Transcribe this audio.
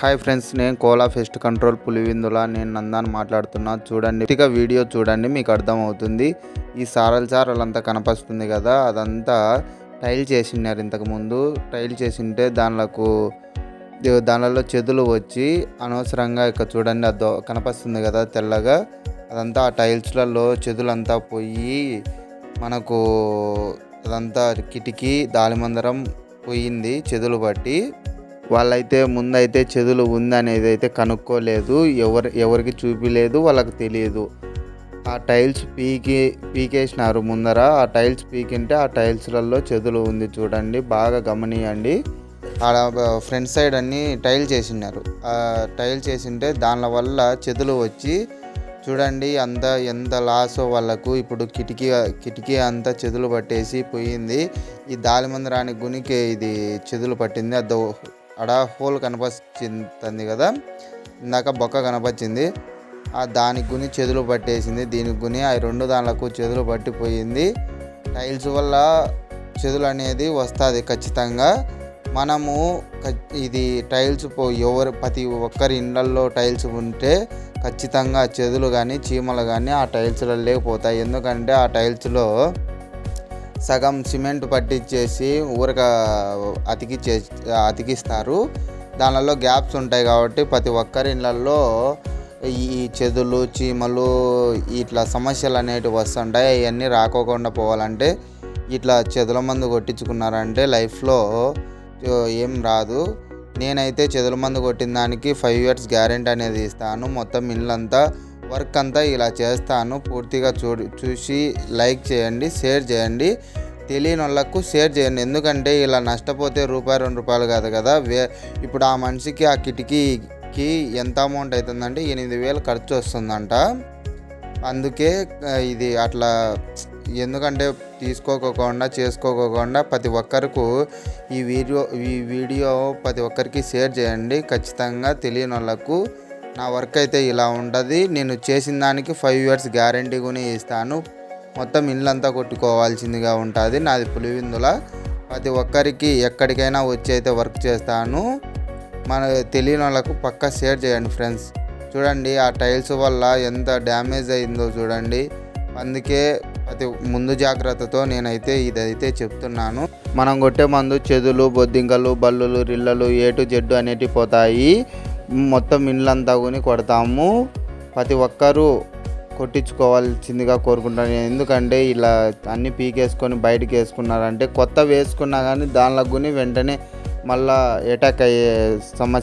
Hi friends నేను Kola pest control Pulivendula నేను నందాన్ని మాట్లాడుతున్నా. చూడండి ఇక వీడియో చూడండి మీకు అర్థమవుతుంది. ఈ సారలు సారలు అంతా కనపస్తుంది కదా అదంతా టైల్ చేసినారు ఇంతకుముందు టైల్ చేసింటే దానిలకు దానిలో చెదులు వచ్చి అనవసరంగా ఇక్కడ చూడండి అది కనపస్తుంది కదా తెల్లగా. అదంతా ఆ టైల్స్లలో చెదులంతా పోయి మనకు అదంతా కిటికీ దాలిమందరం పోయింది చెదులు బట్టి వాళ్ళైతే ముందైతే చెదులు ఉందనేది అయితే కనుక్కోలేదు. ఎవరు ఎవరికి చూపిలేదు వాళ్ళకి తెలియదు. ఆ టైల్స్ పీకి పీకేసినారు ముందర. ఆ టైల్స్ పీకింటే ఆ టైల్స్లలో చెదులు ఉంది చూడండి. బాగా గమనియండి. ఆడ ఫ్రంట్ సైడ్ అన్ని టైల్ చేసినారు ఆ టైల్ చేసింటే దాని వల్ల చెదులు వచ్చి చూడండి అంత ఎంత లాసో వాళ్ళకు ఇప్పుడు కిటికీ కిటికీ అంతా చెదులు పట్టేసి పోయింది. ఈ దాలిమందరానికి గునికి ఇది చెదులు పట్టింది. అది అడ హోల్ కనపచ్చింది కదా. ఇందాక బొక్క కనపచ్చింది. ఆ దానికి గుని చెదులు పట్టేసింది. దీనికి గుని ఆ రెండు దానిలకు చెదులు పట్టిపోయింది. టైల్స్ వల్ల చెదులు అనేది వస్తుంది ఖచ్చితంగా. మనము ఇది టైల్స్ ఎవరు ప్రతి ఒక్కరి ఇళ్ళల్లో టైల్స్ ఉంటే ఖచ్చితంగా చెదులు కానీ చీమలు కానీ ఆ టైల్స్లో లేకపోతాయి ఎందుకంటే ఆ టైల్స్లో సగం సిమెంట్ పట్టించేసి ఊరక అతికిచ్చే అతికిస్తారు. దానిలో గ్యాప్స్ ఉంటాయి కాబట్టి ప్రతి ఒక్కరి ఇళ్ళల్లో ఈ చెదులు చీమలు ఇట్లా సమస్యలు అనేటివి వస్తుంటాయి. అవన్నీ రాకోకుండా పోవాలంటే ఇట్లా చెదుల మందు కొట్టించుకున్నారంటే లైఫ్లో ఏం రాదు. నేనైతే చెదుల మందు కొట్టిన దానికి ఫైవ్ ఇయర్స్ గ్యారెంటీ అనేది ఇస్తాను. మొత్తం ఇల్లంతా వర్క్ అంతా ఇలా చేస్తాను. పూర్తిగా చూ చూసి లైక్ చేయండి షేర్ చేయండి. తెలియని వాళ్ళకు షేర్ చేయండి. ఎందుకంటే ఇలా నష్టపోతే రూపాయి రెండు రూపాయలు కాదు కదా. వే ఇప్పుడు ఆ మనిషికి ఆ కిటికీకి ఎంత అమౌంట్ అవుతుందంటే ఎనిమిది వేలు ఖర్చు వస్తుందంట. అందుకే ఇది అట్లా ఎందుకంటే తీసుకోకోకుండా చేసుకోకోకుండా ప్రతి ఒక్కరికి ఈ వీడియో ఈ వీడియో ప్రతి ఒక్కరికి షేర్ చేయండి. ఖచ్చితంగా తెలియని వాళ్ళకు నా వర్క్ అయితే ఇలా ఉంటుంది నేను చేసిన దానికి ఫైవ్ ఇయర్స్ గ్యారంటీ కూడా ఇస్తాను. మొత్తం ఇల్లంతా కొట్టుకోవాల్సిందిగా ఉంటుంది. నాది పులివిందుల. ప్రతి ఒక్కరికి ఎక్కడికైనా వచ్చి అయితే వర్క్ చేస్తాను. మన తెలియని వాళ్ళకు పక్కా షేర్ చేయండి ఫ్రెండ్స్ చూడండి ఆ టైల్స్ వల్ల ఎంత డ్యామేజ్ అయిందో చూడండి. అందుకే ప్రతి ముందు జాగ్రత్తతో నేనైతే ఇదైతే చెప్తున్నాను. మనం కొట్టే మందు చెదులు బొద్దింకలు బల్లులు రిల్లలు ఏటు జెడ్డు అనేటివి పోతాయి. మొత్తం ఇండ్లంతా కొని కొడతాము. ప్రతి ఒక్కరూ కొట్టించుకోవాల్సిందిగా కోరుకుంటాను. ఎందుకంటే ఇలా అన్ని పీకేసుకొని బయటకు వేసుకున్నారంటే కొత్త వేసుకున్నా కానీ దానిలో గుని వెంటనే మళ్ళీ అటాక్ అయ్యే సమస్య